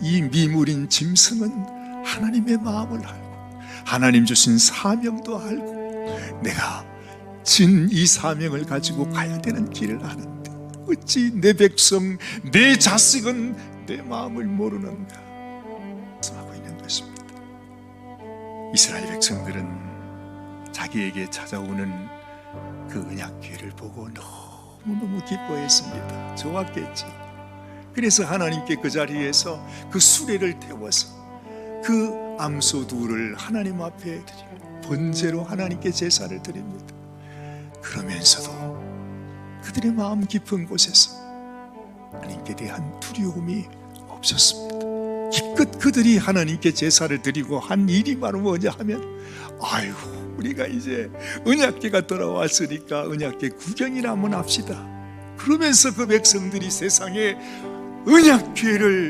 이 미물인 짐승은 하나님의 마음을 알고 하나님 주신 사명도 알고 내가 진 이 사명을 가지고 가야 되는 길을 아는데 어찌 내 백성 내 자식은 내 마음을 모르는가 말씀하고 있는 것입니다. 이스라엘 백성들은 자기에게 찾아오는 그 언약 기회를 보고 너무너무 기뻐했습니다. 좋았겠지 그래서 하나님께 그 자리에서 그 수레를 태워서 그 암소 둘을 하나님 앞에 드리고 번제로 하나님께 제사를 드립니다. 그러면서도 그들의 마음 깊은 곳에서 하나님께 대한 두려움이 없었습니다. 기껏 그들이 하나님께 제사를 드리고 한 일이 바로 뭐냐 하면 아이고 우리가 이제 언약궤가 돌아왔으니까 언약궤 구경이나 한번 합시다. 그러면서 그 백성들이 세상에 언약궤를